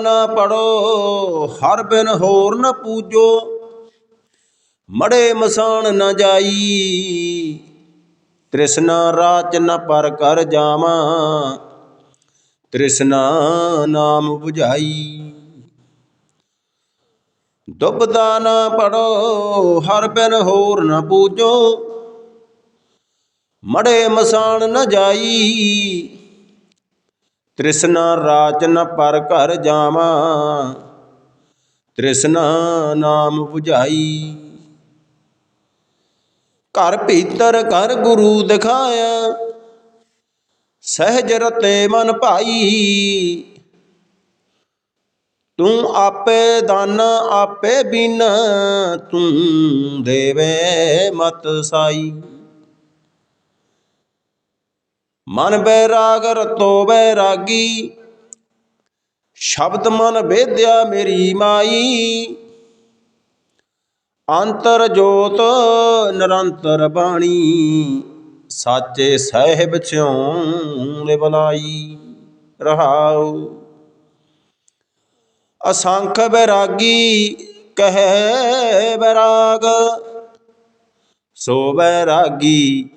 ਨਾ ਪੜੋ, ਹਰ ਬਿਨ ਹੋਰ ਨਾ ਪੂਜੋ। ਮੜੇ ਮਸਾਨ ਨਾ ਜਾਈ, ਤ੍ਰਿਸ਼ਨਾ ਰਾਚ ਨਾ ਪਰ ਕਰ ਜਾਵਾਂ। ਤ੍ਰਿਸ਼ਨਾ ਨਾਮ 부ਝਾਈ ਦੁਬਦਾ ਨਾ ਪੜੋ, ਹਰ ਬਿਨ ਹੋਰ ਨਾ ਪੂਜੋ। ਮੜੇ ਮਸਾਨ ਨਾ ਜਾਈ ਤ੍ਰਿਸ਼ਨਾ ਰਾਚ ਨ ਪਰ ਘਰ ਜਾਵਾਂ। ਤ੍ਰਿਸ਼ਨਾ ਨਾਮ 부ਝਾਈ। ਘਰ ਭੀਤਰ ਘਰ ਗੁਰੂ ਦਿਖਾਇਆ। ਸਹਿਜ ਰਤੇ ਮਨ ਭਾਈ। ਤੂੰ ਆਪੇ ਦਾਨ, ਆਪੇ ਬਿਨ ਤੂੰ ਦੇਵੇ ਮਤ ਸਾਈ। ਮਨ ਬੈਰਾਗ ਰਤੋ ਬੈਰਾਗੀ, ਸ਼ਬਦ ਮਨ ਵੇਦਿਆ ਮੇਰੀ ਮਾਈ। ਅੰਤਰ ਜੋਤ ਨਿਰੰਤਰ ਬਾਣੀ, ਸਾਚੇ ਸਾਹਿਬ ਸਿਉ ਲੈ ਬਲਾਈ ਰਹਾਉ। ਅਸੰਖ ਬੈਰਾਗੀ ਕਹੈ ਬੈਰਾਗ, ਸੋ ਬੈਰਾਗੀ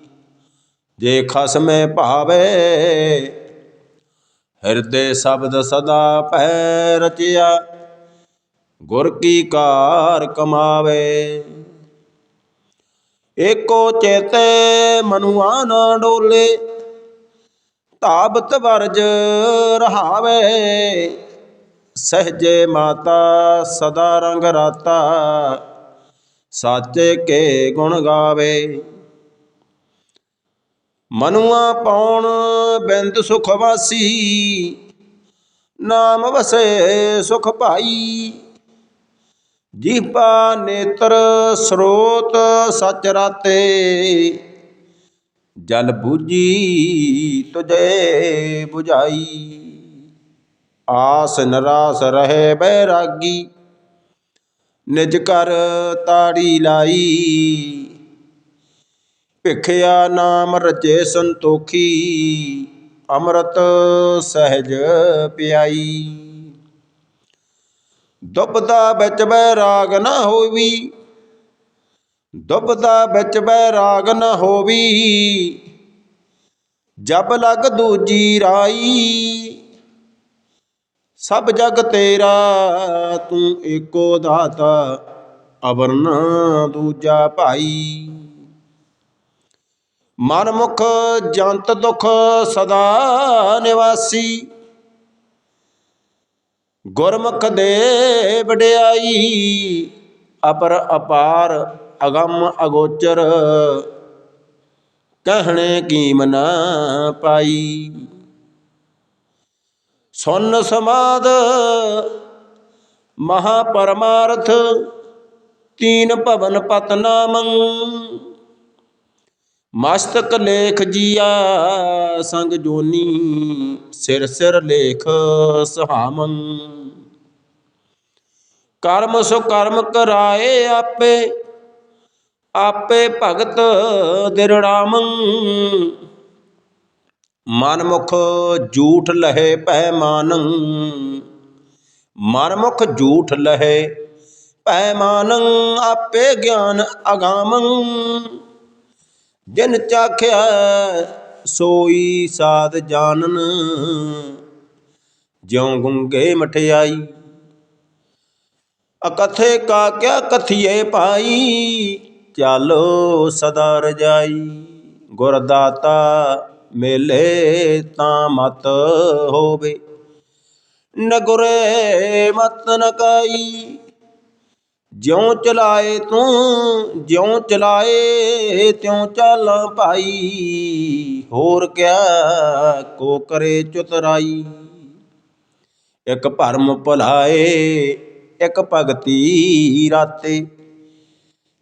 ਜੇ ਖਸਮੇ ਭਾਵੇ, ਹਿਰਦੇ ਸ਼ਬਦ ਸਦਾ ਪੈ ਰਚਿਆ, ਗੁਰ ਕੀ ਕਾਰ ਕਮਾਵੇ। ਏਕੋ ਚੇਤੇ ਮਨੁਆ ਨਾ ਡੋਲੇ ਤਾਬਤ ਵਰਜ ਰਹਾਵੇ। ਸਹਜੇ ਮਾਤਾ ਸਦਾ ਰੰਗ ਰਾਤਾ, ਸਾਚੇ ਕੇ ਗੁਣ ਗਾਵੇ। ਮਨੁਆ ਪਾਉਣ ਬਿੰਦ ਸੁਖ ਵਾਸੀ, ਨਾਮ ਵਸੇ ਸੁਖ ਭਾਈ। ਜੀਪਾ ਨੇਤਰ ਸਰੋਤ ਸਚ ਰਾਤੇ ਜਲ ਬੂਝੀ ਤੁਜੇ 부ਝਾਈ ਆਸ ਨਰਾਸ ਰਹੇ ਬੈਰਾਗੀ, ਨਿਜ ਕਰ ਤਾੜੀ ਲਾਈ। ਭਿਖਿਆ ਨਾਮ ਰਚੇ ਸੰਤੋਖੀ, ਅੰਮ੍ਰਿਤ ਸਹਿਜ ਪਿਆਈ। ਦੁਬਦਾ ਵਿੱਚ ਬੈਰਾਗ ਨਾ ਹੋਵੀ, ਦੁਬਦਾ ਵਿੱਚ ਬੈਰਾਗ ਨਾ ਹੋਵੀ। ਜਬ ਲਗ ਦੂਜੀ ਰਾਈ, ਸਭ ਜਗ ਤੇਰਾ, ਤੂੰ ਏਕੋ ਦਾਤਾ, ਅਵਰਨ ਦੂਜਾ ਭਾਈ। ਮਨ ਮੁਖ ਜੰਤ ਦੁਖ ਸਦਾ ਨਿਵਾਸੀ। ਗੁਰਮੁਖ ਦੇ ਵਡਿਆਈ, ਅਪਰ ਅਪਾਰ ਅਗੰਮ ਅਗੋਚਰ, ਕਹਿਣੇ ਕੀਮ ਨਾ ਪਾਈ। ਸੁਨ ਸਮਾਦ ਮਹਾ ਪਰਮਾਰਥ, ਤੀਨ ਭਵਨ ਪਤ ਨਾਮੰ ਮਸਤਕ ਲੇਖ ਜੀਆ, ਸੰਗ ਜੋਨੀ ਸਿਰ ਸਿਰ ਲੇਖ ਸੁਹਾਮੰ। ਕਰਮ ਸੋ ਕਰਮ ਕਰਾਏ ਆਪੇ ਆਪੇ ਭਗਤ ਦਿਰੜਾਮੰ ਮਨ ਮੁਖ ਝੂਠ ਲਹੇ ਪੈ ਮਨਮੁਖ ਮਨ ਝੂਠ ਲਹੇ ਪੈਮਾਨੰ ਆਪੇ ਗਿਆਨ ਅਗਾਮੰ। ਜਿਨ ਚਾਖਿਆ ਸੋਈ ਸਾਧ ਜਾਣਨ, ਜਿਉ ਗੁੰਗੇ ਮਠਿਆਈ। ਅਕਥੇ ਕਾ ਕਿਆ ਕਥੀਏ ਪਾਈ, ਚਾਲੋ ਸਦਾ ਰਜਾਈ। ਗੁਰ ਦਾਤਾ ਮੇਲੇ ਤਾਂ ਮਤ ਹੋਵੇ, ਨਗੁਰੇ ਮਤ ਨ ਜਿਉਂ ਚਲਾਏ ਤੂੰ, ਜਿਉਂ ਚਲਾਏ ਤਿਉਂ ਚੱਲ ਭਾਈ। ਹੋਰ ਕਿਆ ਕੋ ਕਰੇ ਚਤੁਰਾਈ। ਇੱਕ ਭਰਮ ਭੁਲਾਏ, ਇਕ ਭਗਤੀ ਰਾਤੇ।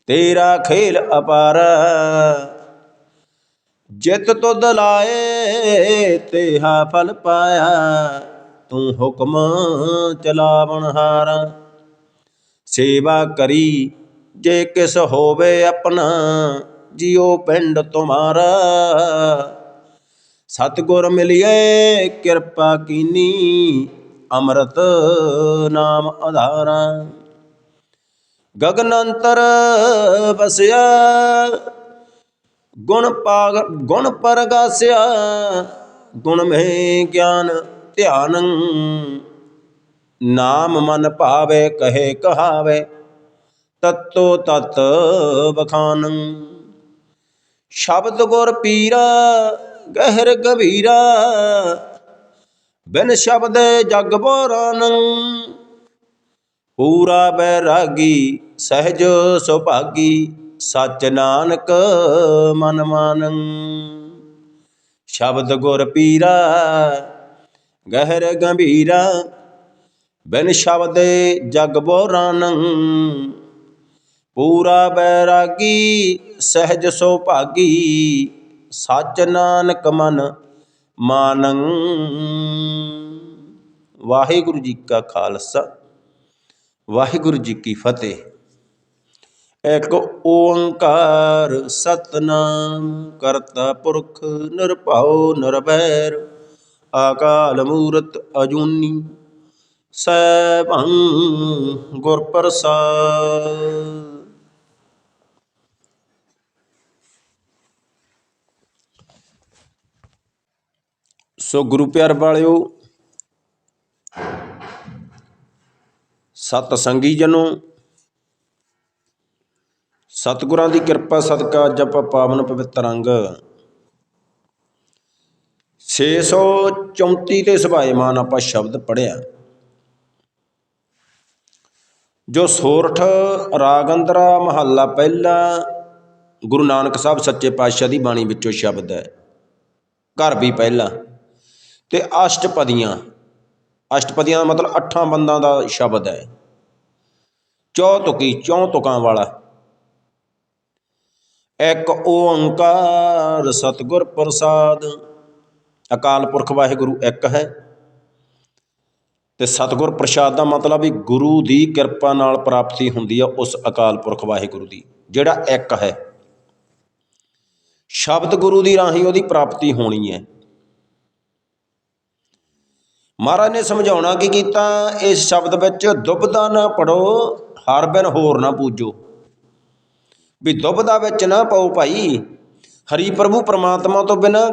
ਤੇਰਾ ਖੇਲ ਅਪਾਰ, ਜਿਤ ਤੁਧ ਲਾਏ ਤੇਹਾ ਫਲ ਪਾਇਆ। ਤੂੰ ਹੁਕਮ ਚਲਾਵਣ ਹਾਰਾ। ਸੇਵਾ ਕਰੀ, ਜੇ ਕਿਸ ਹੋਵੇ ਆਪਣਾ, ਜਿਉ ਪਿੰਡ ਤੁਮਾਰਾ। ਸਤਿਗੁਰ ਮਿਲਿਏ ਕਿਰਪਾ ਕੀਨੀ, ਅੰਮ੍ਰਿਤ ਨਾਮ ਆਧਾਰਾ। ਗਗਨ ਅੰਤਰ ਵਸਿਆ, ਗੁਣ ਪਾਗ, ਗੁਣ ਪਰਗਾਸਿਆ, ਗੁਣ ਮਹਿ ਗਿਆਨ ਧਿਆਨੰ। ਨਾਮ ਮਨ ਭਾਵੇ, ਕਹੇ, ਕਹਾਵੇ, ਤਤੋ ਤਤ ਬਖਾਨੰ ਸ਼ਬਦ ਗੁਰ ਪੀਰਾ, ਗਹਿਰ ਗਭੀਰਾ, ਬਿਨ ਸ਼ਬਦ ਜਗ ਬੋਰਾਨੰ। ਪੂਰਾ ਬੈਰਾਗੀ, ਸਹਿਜ ਸੁਭਾਗੀ, ਸਚ ਨਾਨਕ ਮਨ ਮਾਨੰ। ਸ਼ਬਦ ਗੁਰ ਪੀਰਾ, ਗਹਿਰ ਗੰਭੀਰਾ ਬਿਨ ਸ਼ਬਦੇ ਜਗ ਬੋਰਾਨੰ। ਪੂਰਾ ਬੈਰਾਗੀ ਸਹਿਜ ਸੁਭਾਗੀ ਸਚ ਨਾਨਕ ਮਨ ਮਾਨੰ। ਵਾਹਿਗੁਰੂ ਜੀ ਕਾ ਖਾਲਸਾ, ਵਾਹਿਗੁਰੂ ਜੀ ਕੀ ਫਤਿਹ। ਇੱਕ ਓੰਕਾਰ ਸਤਨਾਮ ਕਰਤਾ ਪੁਰਖ ਨਿਰਭਉ ਨਿਰਵੈਰ, ਆਕਾਲ ਮੂਰਤ ਅਜੂਨੀ। ਸੈਭੰ ਗੁਰ ਪ੍ਰਸਾਦ ਸੋ ਗੁਰੂ ਪਿਆਰ ਵਾਲਿਓ, ਸਤ ਸੰਗੀ ਜਨੋ, ਸਤਿਗੁਰਾਂ ਦੀ ਕਿਰਪਾ ਸਦਕਾ ਅੱਜ ਆਪਾਂ ਪਾਵਨ ਪਵਿੱਤਰ ਅੰਗ 634 ਤੇ ਸਭਾਏਮਾਨ ਆਪਾਂ ਸ਼ਬਦ ਪੜਿਆ ਜੋ ਸੋਰਠ ਰਾਗੰਦਰਾ ਮਹੱਲਾ ਪਹਿਲਾ ਗੁਰੂ ਨਾਨਕ ਸਾਹਿਬ ਸੱਚੇ ਪਾਤਸ਼ਾਹ ਦੀ ਬਾਣੀ ਵਿੱਚੋਂ ਸ਼ਬਦ ਹੈ। ਘਰ ਵੀ ਪਹਿਲਾ। ਤੇ ਅਸ਼ਟਪਦੀਆਂ। ਅਸ਼ਟਪਦੀਆਂ ਦਾ ਮਤਲਬ ਅੱਠਾਂ ਬੰਦਾਂ ਦਾ ਸ਼ਬਦ ਹੈ। ਚੌਤੁਕੀ ਚੌਂ ਤੁਕਾਂ ਵਾਲਾ। ਇੱਕ ਓੰਕਾਰ ਸਤਿਗੁਰ ਪ੍ਰਸਾਦ। ਅਕਾਲ ਪੁਰਖ ਵਾਹਿਗੁਰੂ ਇੱਕ ਹੈ। ਤੇ ਸਤਿਗੁਰ ਪ੍ਰਸਾਦ ਦਾ ਮਤਲਬ ਵੀ ਗੁਰੂ ਦੀ ਕਿਰਪਾ ਨਾਲ ਪ੍ਰਾਪਤੀ ਹੁੰਦੀ ਹੈ ਉਸ ਅਕਾਲ ਪੁਰਖ ਵਾਹਿਗੁਰੂ ਦੀ, ਜਿਹੜਾ ਇੱਕ ਹੈ। ਸ਼ਬਦ ਗੁਰੂ ਦੀ ਰਾਹੀਂ ਉਹਦੀ ਪ੍ਰਾਪਤੀ ਹੋਣੀ ਹੈ। ਮਹਾਰਾਜ ਨੇ ਸਮਝਾਉਣਾ ਕੀ ਕੀਤਾ, ਇਸ ਸ਼ਬਦ ਵਿੱਚ ਦੁਬਦਾ ਨਾ ਪੜੋ, ਹਰ ਬਿਨ ਹੋਰ ਨਾ ਪੂਜੋ। ਵੀ ਦੁਬਦਾ ਵਿੱਚ ਨਾ ਪਾਓ ਭਾਈ, ਹਰੀ ਪ੍ਰਭੂ ਪਰਮਾਤਮਾ ਤੋਂ ਬਿਨਾ